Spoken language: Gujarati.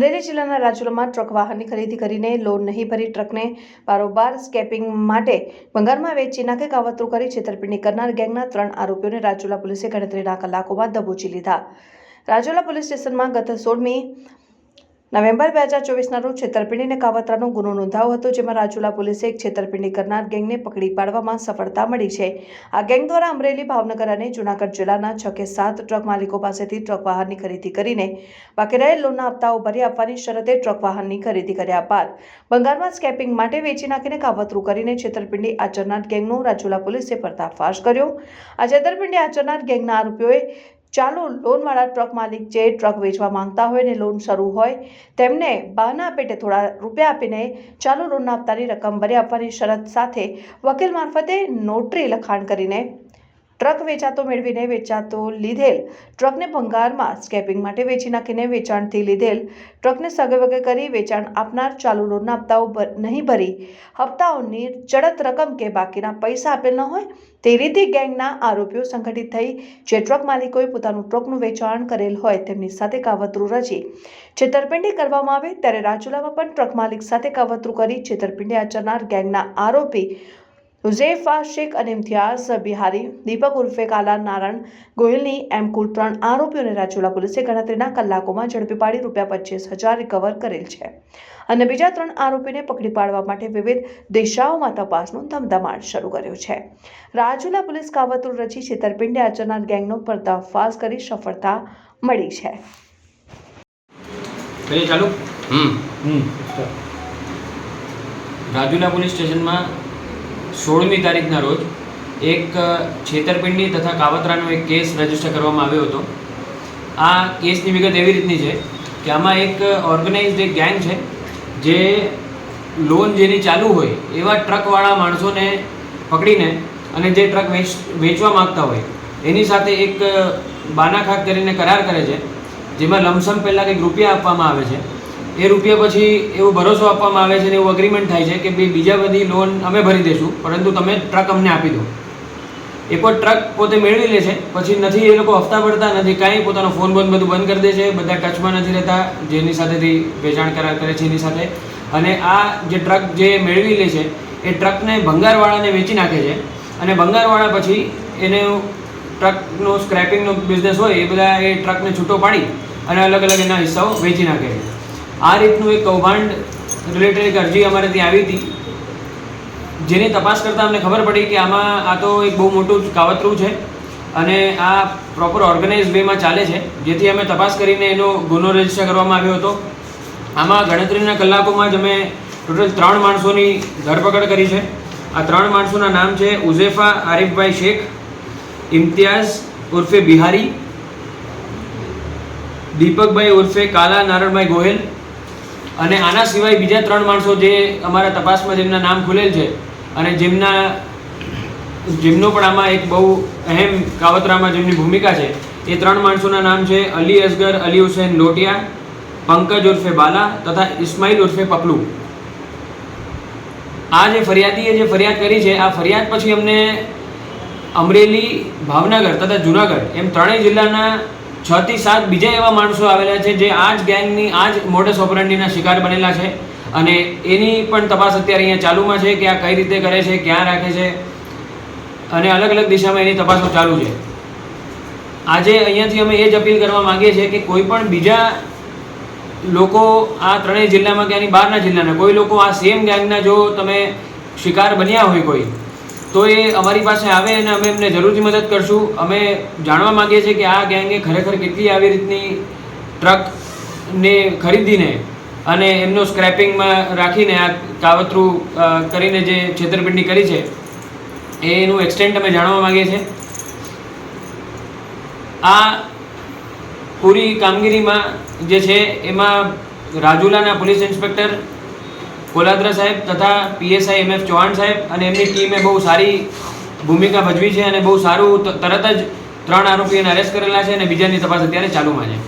અમરેલી જિલ્લાના રાજુલામાં ટ્રક વાહનની ખરીદી કરીને લોન નહીં ભરી ટ્રકને બારોબાર સ્કેપિંગ માટે બંગાળમાં વેચી નાખે કાવતરું કરી છેતરપિંડી કરનાર ગેંગના ત્રણ આરોપીઓને રાજુલા પોલીસે ગણતરીના કલાકોમાં દબોચી લીધા. રાજુલા પોલીસ સ્ટેશનમાં ગત સોળમી નવેમ્બર બે હજાર ચોવીસના રોજ છેતરપિંડીને કાવતરાનો ગુનો નોંધાયો હતો, જેમાં રાજુલા પોલીસે એક છેતરપિંડી કરનાર ગેંગને પકડી પાડવામાં સફળતા મળી છે. આ ગેંગ દ્વારા અમરેલી, ભાવનગર અને જૂનાગઢ જિલ્લાના છ કે સાત ટ્રક માલિકો પાસેથી ટ્રક વાહનની ખરીદી કરીને બાકી રહેલ લોનના હપ્તાઓ ભરી આપવાની શરતે ટ્રક વાહનની ખરીદી કર્યા બાદ બંગાળમાં સ્કેપિંગ માટે વેચી નાખીને કાવતરું કરીને છેતરપિંડી આચરનાર ગેંગનો રાજુલા પોલીસે પર્દાફાશ કર્યો. આ છેતરપિંડી આચરનાર ગેંગના આરોપીઓએ ચાલુ લોનવાળા ટ્રક માલિક જે ટ્રક વેચવા માંગતા હોય ને લોન શરૂ હોય, તેમને બહાના પેટે થોડા રૂપિયા આપીને ચાલુ લોનના આપતાની રકમ ભરી આપવાની શરત સાથે વકીલ મારફતે નોટરી લખાણ કરીને ટ્રક વેચાતો મેળવીને વેચાતો લીધેલ. ટ્રકને ભંગારમાં સ્કેપિંગ માટે વેચી નાખીને વેચાણથી લીધેલ. ટ્રકને સગવગે કરી વેચાણ આપનાર ચાલુ લોનના હપ્તાઓ નહીં ભરી. હપ્તાઓની ચડત રકમ કે બાકીના પૈસા આપેલ ન હોય તે રીતે ગેંગના આરોપીઓ સંગઠિત થઈ જે ટ્રક માલિકોએ પોતાનું ટ્રકનું વેચાણ કરેલ હોય તેમની સાથે કાવતરું રચી. છેતરપિંડી કરવામાં આવે ત્યારે રાજુલામાં પણ ટ્રક માલિક સાથે કાવતરું કરી છેતરપિંડી આચરનાર ગેંગના આરોપી હુઝેફા શેખ અને ઇમ્તિયાઝ બિહારી દીપક ઉર્ફે કાલા નારાયણ ગોહિલની એમ કુલ ત્રણ આરોપીઓને રાજુલા પોલીસે ગણતરીના કલાકોમાં ઝડપી પાડી રૂપિયા પચીસ હજાર રિકવર કરેલ છે. અને બીજા ત્રણ આરોપીને પકડી પાડવા માટે વિવિધ દિશાઓમાં તપાસનો ધમધમાટ શરૂ કર્યો છે. રાજુલા પોલીસ કાવતરું રચી છેતરપિંડી આચરનાર ગેંગનો પર્દાફાશ કરી સફળતા મળી છે. ચાલુ? હમ. હમ. રાજુલા પોલીસ સ્ટેશનમાં સોળમી તારીખના રોજ એક છેતરપિંડી તથા કાવતરાનો એક કેસ રજિસ્ટર કરવામાં આવ્યો હતો. આ કેસની વિગત એવી રીતની છે કે આમાં એક ઓર્ગેનાઇઝડ એક ગેંગ છે જે લોન જેની ચાલુ હોય એવા ટ્રકવાળા માણસોને પકડીને અને જે ટ્રક વેચ, વેચવા માગતા હોય એની સાથે એક બાનાખાક કરીને કરાર કરે છે, જેમાં લમસમ પહેલાં કંઈક રૂપિયા આપવામાં આવે છે. એ રૂપિયા પછી એવો ભરોસો આપવામાં આવે છે અને એવું અગ્રીમેન્ટ થાય છે કે ભાઈ બીજા બધી લોન અમે ભરી દઈશું, પરંતુ તમે ટ્રક અમને આપી દો. એકવાર ટ્રક પોતે મેળવી લે છે, પછી નથી, એ લોકો હપ્તા ભરતા નથી, કાંઈ પોતાનો ફોન બોન બધું બંધ કરી દે છે, બધા ટચમાં નથી રહેતા, જેની સાથેથી વેચાણ કરાર કરે છે એની સાથે. અને આ જે ટ્રક જે મેળવી લે છે, એ ટ્રકને ભંગારવાળાને વેચી નાખે છે. અને ભંગારવાળા પછી એને ટ્રકનો સ્ક્રેપિંગનો બિઝનેસ હોય, એ બધા એ ટ્રકને છૂટો પાડી અને અલગ અલગ એના હિસ્સાઓ વેચી નાખે છે. આ રીતનું એક કૌભાંડ રિલેટેડ એક અરજી અમારે ત્યાં આવી હતી. જેની તપાસ કરતાં અમને ખબર પડી કે આમાં આ તો એક બહુ મોટું કાવતરું છે અને આ પ્રોપર ઓર્ગેનાઇઝ વેમાં ચાલે છે. જેથી અમે તપાસ કરીને એનો ગુનો રજિસ્ટર કરવામાં આવ્યો હતો. આમાં ગણતરીના કલાકોમાં જ અમે ટોટલ ત્રણ માણસોની ધરપકડ કરી છે. આ ત્રણ માણસોના નામ છે ઉઝેફા, આરિફભાઈ શેખ, ઇમ્તિયાઝ ઉર્ફે બિહારી, દીપકભાઈ ઉર્ફે કાલા નારણભાઈ ગોહેલ અને આના સિવાય બીજા ત્રણ માણસો જે અમારા તપાસમાં જેમના નામ ખુલેલ છે અને જેમના જેમનો પણ આમાં એક બહુ અહેમ કાવતરામાં જેમની ભૂમિકા છે, એ ત્રણ માણસોના નામ છે અલી અસગર, અલી હુસેન લોટિયા, પંકજ ઉર્ફે બાલા તથા ઇસ્માઇલ ઉર્ફે પપલુ. આ જે ફરિયાદીએ જે ફરિયાદ કરી છે, આ ફરિયાદ પછી અમને અમરેલી, ભાવનગર તથા જુનાગઢ એમ ત્રણેય જિલ્લાના છ થી સાત બીજા એવા માણસો આવેલા છે જે આ જ ગેંગની, આ જ મોડસ ઓપરેન્ડીના શિકાર બનેલા છે. અને એની પણ તપાસ અત્યારે અહીંયા ચાલુમાં છે કે આ કઈ રીતે કરે છે, ક્યાં રાખે છે. અને અલગ અલગ દિશામાં એની તપાસો ચાલુ છે. આજે અહીંયાથી અમે એ જ અપીલ કરવા માંગીએ છીએ કે કોઈ પણ બીજા લોકો આ ત્રણેય જિલ્લામાં કે આની બહારના જિલ્લાના, કોઈ લોકો આ સેમ ગેંગના જો તમે શિકાર બન્યા હોય કોઈ તો એ અમારી પાસે આવે અને અમે એમને જરૂરથી મદદ કરશું. અમે જાણવા માગીએ છીએ કે આ ગેંગે ખરેખર કેટલી આવી રીતની ટ્રકને ખરીદીને અને એમનો સ્ક્રેપિંગમાં રાખીને આ કાવતરું કરીને જે છેતરપિંડી કરી છે, એનું એક્સટેન્ટ અમે જાણવા માંગીએ છીએ. આ પૂરી કામગીરીમાં જે છે, એમાં રાજુલાના પોલીસ ઇન્સ્પેક્ટર કોલાદ્રા સાહેબ તથા પીએસઆઈ એમ એફ ચૌહાણ સાહેબ અને એમની ટીમે બહુ સારી ભૂમિકા ભજવી છે અને બહુ સારું તરત જ ત્રણ આરોપીઓને અરેસ્ટ કરેલા છે અને બીજાની તપાસ અત્યારે ચાલુમાં છે.